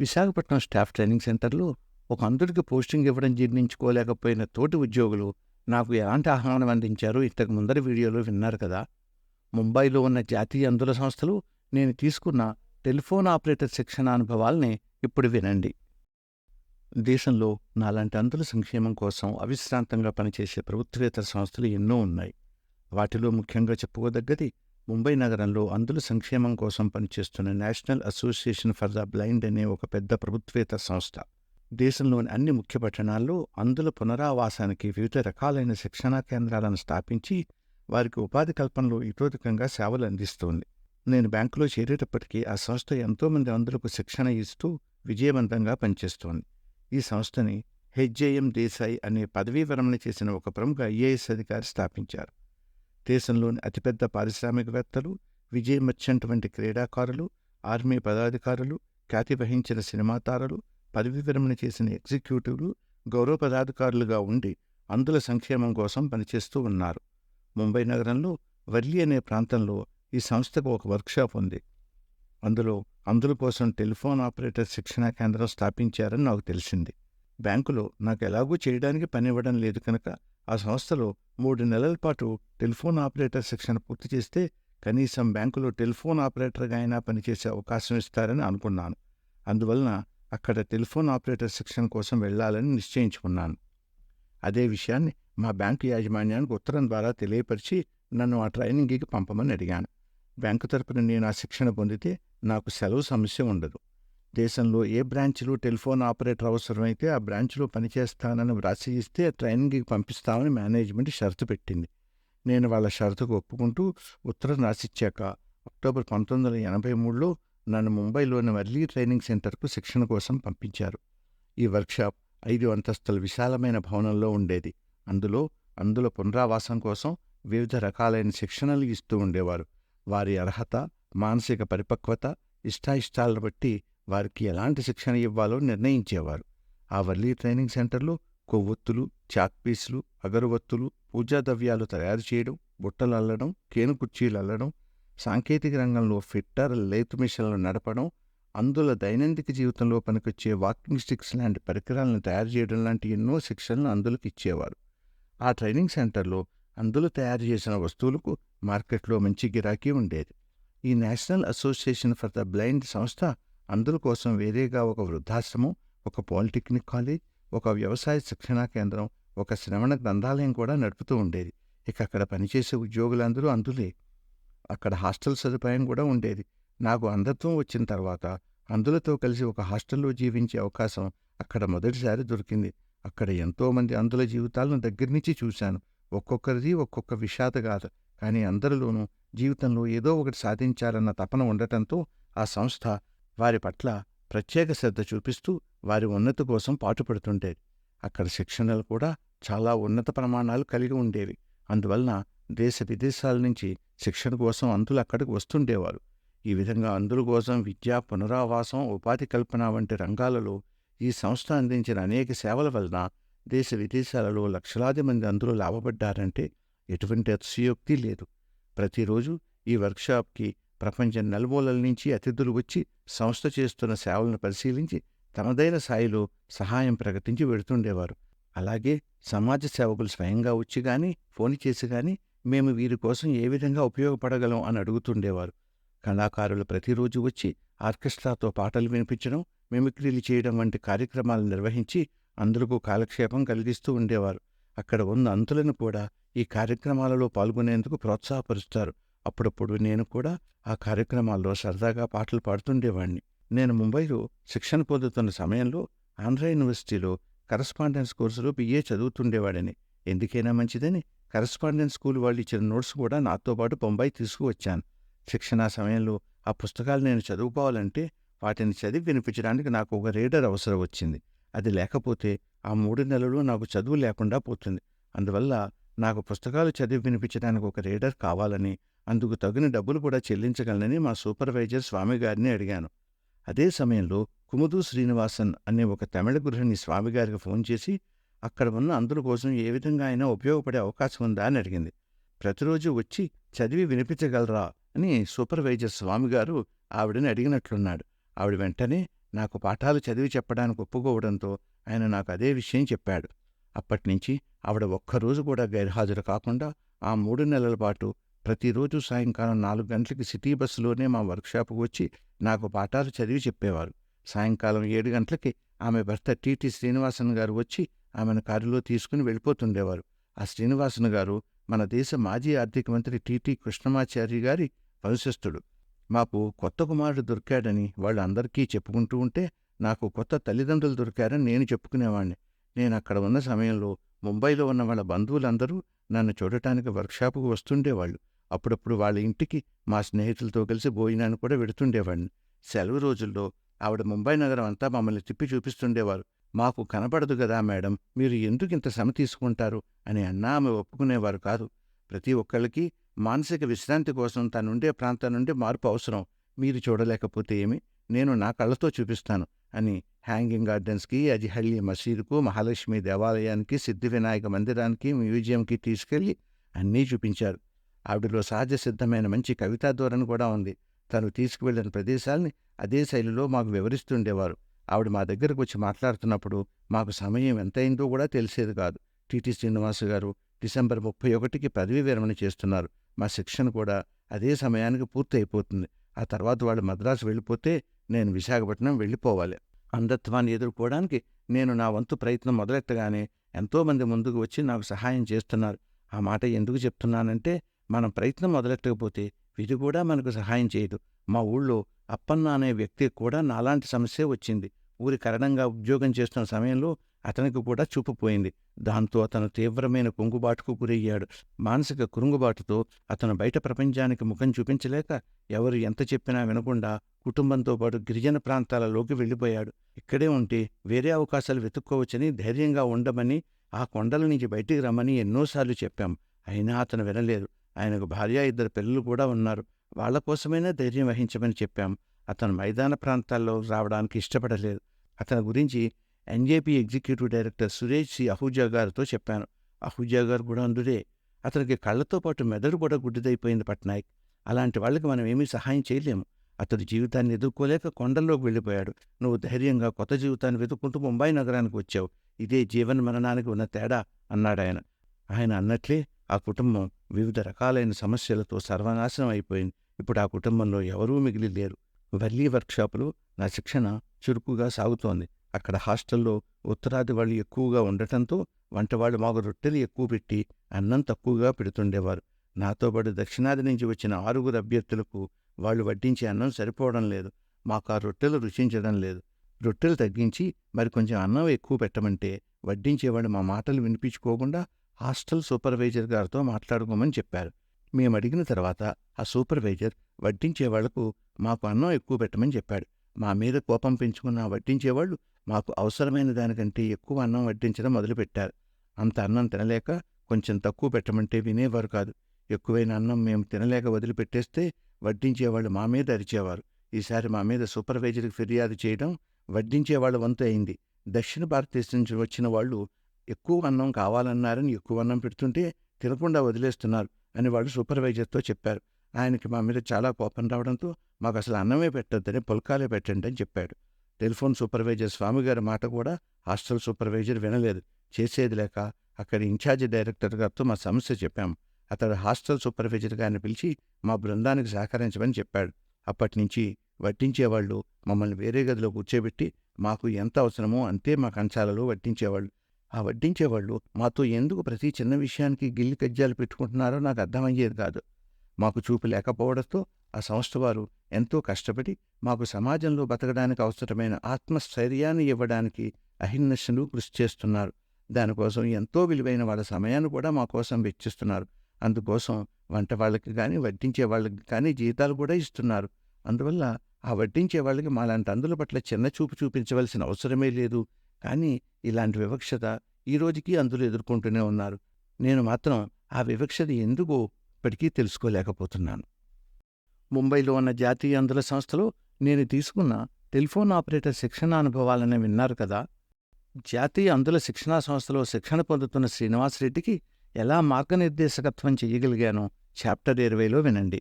Visakhapatnam staff training సెంటర్లో ఒక అందరికి పోస్టింగ్ ఇవ్వడం జీర్ణించుకోలేకపోయిన తోటి ఉద్యోగులు నాకు ఎలాంటి ఆహ్వానం అందించారో ఇంతకు ముందరి వీడియోలో విన్నారు కదా. ముంబైలో ఉన్న జాతీయ అంధుల సంస్థలు నేను తీసుకున్న టెలిఫోన్ ఆపరేటర్ శిక్షణ అనుభవాల్ని ఇప్పుడు వినండి. దేశంలో నాలాంటి అంధుల సంక్షేమం కోసం అవిశ్రాంతంగా పనిచేసే ప్రభుత్వేతర సంస్థలు ఎన్నో ఉన్నాయి. వాటిలో ముఖ్యంగా చెప్పుకోదగ్గది ముంబై నగరంలో అంధుల సంక్షేమం కోసం పనిచేస్తున్న National Association for the Blind అనే ఒక పెద్ద ప్రభుత్వేతర సంస్థ. దేశంలోని అన్ని ముఖ్య పట్టణాల్లో అంధుల పునరావాసానికి వివిధ రకాలైన శిక్షణా కేంద్రాలను స్థాపించి వారికి ఉపాధి కల్పనలో ఇతోధికంగా సేవలు అందిస్తోంది. నేను బ్యాంకులో చేరేటప్పటికీ ఆ సంస్థ ఎంతోమంది అంధులకు శిక్షణ ఇస్తూ విజయవంతంగా పనిచేస్తోంది. ఈ సంస్థని హెచ్జేఎం దేశాయ్ అనే పదవీ విరమణ చేసిన ఒక ప్రముఖ ఐఏఎస్ అధికారి స్థాపించారు. దేశంలోని అతిపెద్ద పారిశ్రామికవేత్తలు విజయ్ మర్చెంట్ వంటి క్రీడాకారులు ఆర్మీ పదాధికారులు ఖ్యాతి వహించిన సినిమా తారలు పదవీ విరమణ చేసిన ఎగ్జిక్యూటివ్లు గౌరవ పదాధికారులుగా ఉండి అంధుల సంక్షేమం కోసం పనిచేస్తూ ఉన్నారు. ముంబై నగరంలో వర్లి అనే ప్రాంతంలో ఈ సంస్థకు ఒక వర్క్షాప్ ఉంది. అందులో అందుల కోసం టెలిఫోన్ ఆపరేటర్ శిక్షణా కేంద్రం స్థాపించారని నాకు తెలిసింది. బ్యాంకులో నాకు ఎలాగూ చేయడానికి పని ఇవ్వడం లేదు కనుక ఆ సంస్థలో మూడు నెలల పాటు టెలిఫోన్ ఆపరేటర్ శిక్షణ పూర్తి చేస్తే కనీసం బ్యాంకులో టెలిఫోన్ ఆపరేటర్గా అయినా పనిచేసే అవకాశం ఇస్తారని అనుకున్నాను. అందువలన అక్కడ టెలిఫోన్ ఆపరేటర్ శిక్షణ కోసం వెళ్ళాలని నిశ్చయించుకున్నాను. అదే విషయాన్ని మా బ్యాంకు యాజమాన్యానికి ఉత్తరం ద్వారా తెలియపరిచి నన్ను ఆ ట్రైనింగ్కి పంపమని అడిగాను. బ్యాంకు తరపున నేను ఆ శిక్షణ పొందితే నాకు సెలవు సమస్య ఉండదు. దేశంలో ఏ బ్రాంచ్లో టెలిఫోన్ ఆపరేటర్ అవసరమైతే ఆ బ్రాంచ్లో పనిచేస్తానని వ్రాసి ఇస్తే ట్రైనింగ్కి పంపిస్తామని మేనేజ్మెంట్ షరతు పెట్టింది. నేను వాళ్ళ షరతుకు ఒప్పుకుంటూ ఉత్తరం రాసిచ్చాక అక్టోబర్ పంతొమ్మిది వందల ఎనభై మూడులో నన్ను ముంబైలోని వర్లీ ట్రైనింగ్ సెంటర్కు శిక్షణ కోసం పంపించారు. ఈ వర్క్షాప్ ఐదు అంతస్తుల విశాలమైన భవనంలో ఉండేది. అందులో అందులో పునరావాసం కోసం వివిధ రకాలైన శిక్షణలు ఇస్తూ ఉండేవారు. వారి అర్హత మానసిక పరిపక్వత ఇష్టాయిష్టాలను బట్టి వారికి ఎలాంటి శిక్షణ ఇవ్వాలో నిర్ణయించేవారు. ఆ వర్లీ ట్రైనింగ్ సెంటర్లో కొవ్వొత్తులు చాక్పీసులు అగరవత్తులు పూజా ద్రవ్యాలు తయారు చేయడం బుట్టలు అల్లడం కేను కుర్చీలు అల్లడం సాంకేతిక రంగంలో ఫిట్టర్ లేత్ మిషన్లు నడపడం అందుల దైనందిక జీవితంలో పనికొచ్చే వాకింగ్ స్టిక్స్ లాంటి పరికరాలను తయారు చేయడం లాంటి ఎన్నో శిక్షణలు అందులకు ఇచ్చేవారు. ఆ ట్రైనింగ్ సెంటర్లో అందులో తయారు చేసిన వస్తువులకు మార్కెట్లో మంచి గిరాకీ ఉండేది. ఈ National Association for the Blind సంస్థ అందుల కోసం వేరేగా ఒక వృద్ధాశ్రమం ఒక పాలిటెక్నిక్ కాలేజ్ ఒక వ్యవసాయ శిక్షణా కేంద్రం ఒక శ్రవణ గ్రంథాలయం కూడా నడుపుతూ ఉండేది. ఇక అక్కడ పనిచేసే ఉద్యోగులందరూ అందులే. అక్కడ హాస్టల్ సదుపాయం కూడా ఉండేది. నాకు అంధత్వం వచ్చిన తర్వాత అందులతో కలిసి ఒక హాస్టల్లో జీవించే అవకాశం అక్కడ మొదటిసారి దొరికింది. అక్కడ ఎంతోమంది అందుల జీవితాలను దగ్గర నుంచి చూశాను. ఒక్కొక్కరిది ఒక్కొక్క విషాదగాథ కానీ అందరిలోనూ జీవితంలో ఏదో ఒకటి సాధించాలన్న తపన ఉండటంతో ఆ సంస్థ వారి పట్ల ప్రత్యేక శ్రద్ధ చూపిస్తూ వారి ఉన్నతి కోసం పాటుపడుతుండేది అక్కడ శిక్షణలు కూడా చాలా ఉన్నత ప్రమాణాలు కలిగి ఉండేవి. అందువలన దేశ విదేశాల నుంచి శిక్షణ కోసం అందులు అక్కడికి వస్తుండేవారు. ఈ విధంగా అందుల కోసం విద్య పునరావాసం ఉపాధి కల్పన వంటి రంగాలలో ఈ సంస్థ అందించిన అనేక సేవల వలన దేశ విదేశాలలో లక్షలాది మంది అందులో లాభపడ్డారంటే ఎటువంటి అతిశయోక్తి లేదు. ప్రతిరోజు ఈ వర్క్షాప్కి ప్రపంచం నలుమూలల నుంచి అతిథులు వచ్చి సంస్థ చేస్తున్న సేవలను పరిశీలించి తమదైన స్థాయిలో సహాయం ప్రకటించి వెడుతుండేవారు అలాగే సమాజ సేవకులు స్వయంగా వచ్చి కానీ ఫోన్ చేసి కానీ మేము వీరి కోసం ఏ విధంగా ఉపయోగపడగలం అని అడుగుతుండేవారు. కళాకారులు ప్రతిరోజు వచ్చి ఆర్కెస్ట్రాతో పాటలు వినిపించడం మిమిక్రీలు చేయడం వంటి కార్యక్రమాలు నిర్వహించి అందరికీ కాలక్షేపం కలిగిస్తూ ఉండేవారు. అక్కడ ఉన్న అంతులను కూడా ఈ కార్యక్రమాలలో పాల్గొనేందుకు ప్రోత్సాహపరుస్తారు. అప్పుడప్పుడు నేను కూడా ఆ కార్యక్రమాల్లో సరదాగా పాటలు పాడుతుండేవాణ్ణి. నేను ముంబైలో శిక్షణ పొందుతున్న సమయంలో ఆంధ్ర యూనివర్సిటీలో కరస్పాండెన్స్ కోర్సులో బిఏ చదువుతుండేవాడని. ఎందుకైనా మంచిదని కరస్పాండెన్స్ స్కూల్ వాళ్ళు ఇచ్చిన నోట్స్ కూడా నాతో పాటు బొంబాయి తీసుకువచ్చాను. శిక్షణా సమయంలో ఆ పుస్తకాలు నేను చదువుకోవాలంటే వాటిని చదివి వినిపించడానికి నాకు ఒక రీడర్ అవసరం వచ్చింది. అది లేకపోతే ఆ మూడు నెలలు నాకు చదువు లేకుండా పోతుంది. అందువల్ల నాకు పుస్తకాలు చదివి వినిపించడానికి ఒక రీడర్ కావాలని అందుకు తగిన డబ్బులు కూడా చెల్లించగలనని మా సూపర్వైజర్ స్వామిగారిని అడిగాను. అదే సమయంలో కుముదు శ్రీనివాసన్ అనే ఒక తమిళ గృహిణి స్వామిగారికి ఫోన్ చేసి అక్కడ ఉన్న అందుల కోసం ఏ విధంగా అయినా ఉపయోగపడే అవకాశం ఉందా? అని అడిగింది. ప్రతిరోజు వచ్చి చదివి వినిపించగలరా? అని సూపర్వైజర్ స్వామిగారు ఆవిడని అడిగినట్లున్నాడు. ఆవిడ వెంటనే నాకు పాఠాలు చదివి చెప్పడానికి ఒప్పుకోవడంతో ఆయన నాకు అదే విషయం చెప్పాడు. అప్పటినుంచి ఆవిడ ఒక్కరోజు కూడా గైర్హాజరు కాకుండా ఆ మూడు నెలల పాటు ప్రతిరోజు సాయంకాలం నాలుగు గంటలకి సిటీ బస్సులోనే మా వర్క్షాప్కి వచ్చి నాకు పాఠాలు చదివి చెప్పేవారు. సాయంకాలం ఏడు గంటలకి ఆమె భర్త టీటీ శ్రీనివాసన్ గారు వచ్చి ఆమెను కారులో తీసుకుని వెళ్ళిపోతుండేవారు. ఆ శ్రీనివాసన్ గారు మన దేశ మాజీ ఆర్థిక మంత్రి టీటీ కృష్ణమాచారి గారి వంశస్థుడు. మాకు కొత్త కుమారుడు దొరికాడని వాళ్ళు అందరికీ చెప్పుకుంటూ ఉంటే నాకు కొత్త తల్లిదండ్రులు దొరికారని నేను చెప్పుకునేవాణ్ణి. నేను అక్కడ ఉన్న సమయంలో ముంబైలో ఉన్న వాళ్ళ బంధువులందరూ నన్ను చూడటానికి వర్క్షాపుకు వస్తుండేవాళ్ళు. అప్పుడప్పుడు వాళ్ళ ఇంటికి మా స్నేహితులతో కలిసి భోజనాన్ని కూడా వెడుతుండేవాడిని సెలవు రోజుల్లో ఆవిడ ముంబై నగరం అంతా మమ్మల్ని తిప్పి చూపిస్తుండేవారు. మాకు కనపడదు కదా మేడం మీరు ఎందుకు ఇంత శ్రమ తీసుకుంటారు? అని అన్నా ఆమె ఒప్పుకునేవారు కాదు. ప్రతి ఒక్కళ్ళకి మానసిక విశ్రాంతి కోసం తనుండే ప్రాంతం నుండి మార్పు అవసరం. మీరు చూడలేకపోతే ఏమి? నేను నా కళ్ళతో చూపిస్తాను అని హ్యాంగింగ్ గార్డెన్స్కి అజిహళ్ళి మసీదుకు మహాలక్ష్మి దేవాలయానికి సిద్ధి వినాయక మందిరానికి మ్యూజియంకి తీసుకెళ్ళి అన్నీ చూపించారు. ఆవిడలో సహజ సిద్ధమైన మంచి కవితా ధోరణి కూడా ఉంది. తను తీసుకువెళ్ళిన ప్రదేశాల్ని అదే శైలిలో మాకు వివరిస్తుండేవారు. ఆవిడ మా దగ్గరకు వచ్చి మాట్లాడుతున్నప్పుడు మాకు సమయం ఎంతైందో కూడా తెలిసేది కాదు. టీటీ శ్రీనివాస్ గారు డిసెంబర్ ముప్పై ఒకటికి పదవీ విరమణ చేస్తున్నారు. మా శిక్షణ కూడా అదే సమయానికి పూర్తి అయిపోతుంది ఆ తర్వాత వాళ్ళు మద్రాసు వెళ్ళిపోతే నేను విశాఖపట్నం వెళ్ళిపోవాలి. అంధత్వాన్ని ఎదుర్కోవడానికి నేను నా వంతు ప్రయత్నం మొదలెట్టగానే ఎంతోమంది ముందుకు వచ్చి నాకు సహాయం చేస్తున్నారు. ఆ మాట ఎందుకు చెప్తున్నానంటే మనం ప్రయత్నం మొదలెట్టకపోతే విధి కూడా మనకు సహాయం చేయదు. మా ఊళ్ళో అప్పన్న అనే వ్యక్తి కూడా నాలాంటి సమస్య వచ్చింది. ఊరి కరణంగా ఉద్యోగం చేస్తున్న సమయంలో అతనికి కూడా చూపుపోయింది దాంతో అతను తీవ్రమైన కుంగుబాటుకు గురయ్యాడు. మానసిక కురుంగుబాటుతో అతను బయట ప్రపంచానికి ముఖం చూపించలేక ఎవరు ఎంత చెప్పినా వినకుండా కుటుంబంతో పాటు గిరిజన ప్రాంతాలలోకి వెళ్ళిపోయాడు. ఇక్కడే ఉంటే వేరే అవకాశాలు వెతుక్కోవచ్చని ధైర్యంగా ఉండమని ఆ కొండల నుంచి బయటికి రమ్మని ఎన్నోసార్లు చెప్పాం. అయినా అతను వినలేదు. ఆయనకు భార్య ఇద్దరు పిల్లలు కూడా ఉన్నారు. వాళ్ళ కోసమైనా ధైర్యం వహించమని చెప్పాం. అతను మైదాన ప్రాంతాల్లో రావడానికి ఇష్టపడలేదు. అతని గురించి NJP executive director Suresh C. Ahuja గారితో చెప్పాను. అహూజా గారు కూడా అందురే. అతనికి కళ్ళతో పాటు మెదడు కూడా గుడ్డిదైపోయింది పట్నాయక్. అలాంటి వాళ్ళకి మనం ఏమీ సహాయం చేయలేము. అతడు జీవితాన్ని ఎదుర్కోలేక కొండల్లోకి వెళ్ళిపోయాడు. నువ్వు ధైర్యంగా కొత్త జీవితాన్ని వెతుక్కుంటూ ముంబై నగరానికి వచ్చావు. ఇదే జీవన మరణానికి ఉన్న తేడా అన్నాడాయన. ఆయన అన్నట్లే ఆ కుటుంబం వివిధ రకాలైన సమస్యలతో సర్వనాశనం అయిపోయింది. ఇప్పుడు ఆ కుటుంబంలో ఎవరూ మిగిలి లేరు. వల్లీ వర్క్షాపులో నా శిక్షణ చురుకుగా సాగుతోంది. అక్కడ హాస్టల్లో ఉత్తరాది వాళ్ళు ఎక్కువగా ఉండటంతో వంటవాళ్ళు మాకు రొట్టెలు ఎక్కువ పెట్టి అన్నం తక్కువగా పెడుతుండేవారు. నాతో పాటు దక్షిణాది నుంచి వచ్చిన ఆరుగురు అభ్యర్థులకు వాళ్ళు వడ్డించే అన్నం సరిపోవడం లేదు. మాకు ఆ రొట్టెలు రుచించడం లేదు. రొట్టెలు తగ్గించి మరి కొంచెం అన్నం ఎక్కువ పెట్టమంటే వడ్డించేవాడు మా మాటలు వినిపించుకోకుండా హాస్టల్ సూపర్వైజర్ గారితో మాట్లాడుకోమని చెప్పారు. మేము అడిగిన తర్వాత ఆ సూపర్వైజర్ వడ్డించేవాళ్ళకు మాకు అన్నం ఎక్కువ పెట్టమని చెప్పాడు. మా మీద కోపం పెంచుకున్న వడ్డించేవాళ్ళు వడ్డించేవాళ్ళు మాకు అవసరమైన దానికంటే ఎక్కువ అన్నం వడ్డించడం మొదలుపెట్టారు. అంత అన్నం తినలేక కొంచెం తక్కువ పెట్టమంటే వినేవారు కాదు. ఎక్కువైన అన్నం మేము తినలేక వదిలిపెట్టేస్తే వడ్డించేవాళ్ళు మా మీద అరిచేవారు. ఈసారి మా మీద సూపర్వైజర్కి ఫిర్యాదు చేయడం వడ్డించేవాళ్ళ వంతు అయింది. దక్షిణ భారతదేశం నుంచి వచ్చిన వాళ్ళు ఎక్కువ అన్నం కావాలన్నారని ఎక్కువ అన్నం పెడుతుంటే తినకుండా వదిలేస్తున్నారు అని వాళ్ళు సూపర్వైజర్తో చెప్పారు. ఆయనకి మా మీద చాలా కోపం రావడంతో మాకు అసలు అన్నమే పెట్టొద్దని పుల్కాలే పెట్టండి అని చెప్పాడు. టెలిఫోన్ సూపర్వైజర్ స్వామిగారి మాట కూడా హాస్టల్ సూపర్వైజర్ వినలేదు. చేసేది లేక అక్కడి ఇన్ఛార్జ్ డైరెక్టర్ గారితో మా సమస్య చెప్పాం. అతడు హాస్టల్ సూపర్వైజర్ గారిని పిలిచి మా బృందానికి సహకరించమని చెప్పాడు. అప్పటినుంచి వడ్డించేవాళ్ళు మమ్మల్ని వేరే గదిలో కూర్చోబెట్టి మాకు ఎంత అవసరమో అంతే మా కంచాలలో వడ్డించేవాళ్ళు. ఆ వడ్డించేవాళ్ళు మాతో ఎందుకు ప్రతి చిన్న విషయానికి గిల్లి కజ్జాలు పెట్టుకుంటున్నారో నాకు అర్థమయ్యేది కాదు. మాకు చూపు లేకపోవడంతో ఆ సంస్థ వారు ఎంతో కష్టపడి మాకు సమాజంలో బతకడానికి అవసరమైన ఆత్మస్థైర్యాన్ని ఇవ్వడానికి అహిర్నిశలు కృషి చేస్తున్నారు. దానికోసం ఎంతో విలువైన వాళ్ళ సమయాన్ని కూడా మా కోసం వెచ్చిస్తున్నారు. అందుకోసం వంట వాళ్ళకి కానీ వడ్డించే వాళ్ళకి కానీ జీతాలు కూడా ఇస్తున్నారు. అందువల్ల ఆ వడ్డించే వాళ్ళకి మాలాంటి అందుల పట్ల చిన్న చూపు చూపించవలసిన అవసరమే లేదు. కానీ ఇలాంటి వివక్షత ఈ రోజుకి అందులో ఎదుర్కొంటూనే ఉన్నారు. నేను మాత్రం ఆ వివక్షత ఎందుకో ఇప్పటికీ తెలుసుకోలేకపోతున్నాను. ముంబైలో ఉన్న జాతీయ అందుల సంస్థలో నేను తీసుకున్న టెలిఫోన్ ఆపరేటర్ శిక్షణ అనుభవాలని విన్నారు కదా! జాతీయ అందుల శిక్షణా సంస్థలో శిక్షణ పొందుతున్న శ్రీనివాసరెడ్డికి ఎలా మార్గనిర్దేశకత్వం చెయ్యగలిగానో చాప్టర్ ఇరవైలో వినండి.